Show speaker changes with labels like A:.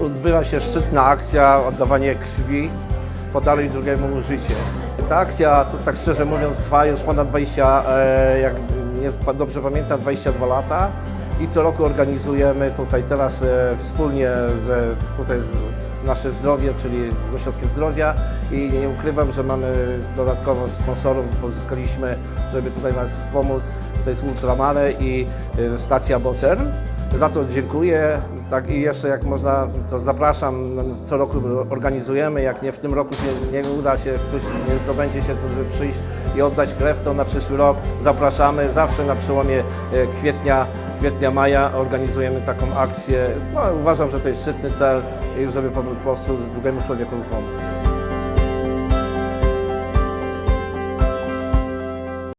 A: odbywa się szczytna akcja oddawanie krwi, podaruj drugiemu życie. Ta akcja, to tak szczerze mówiąc, trwa już ponad 20, e, jak dobrze pamiętam, 22 lata i co roku organizujemy tutaj teraz e, wspólnie z tutaj nasze zdrowie, czyli z Ośrodkiem Zdrowia i nie ukrywam, że mamy dodatkowo sponsorów, pozyskaliśmy, żeby tutaj nas pomóc. To jest Ultramare i e, stacja Boter. Za to dziękuję. Tak i jeszcze jak można, to zapraszam. Co roku organizujemy. Jak nie w tym roku się nie uda się, ktoś nie zdobędzie się tu żeby przyjść i oddać krew, to na przyszły rok zapraszamy. Zawsze na przełomie e, kwietnia, kwietnia, maja organizujemy taką akcję. No, uważam, że to jest szczytny cel, żeby po prostu drugiemu człowiekowi pomóc.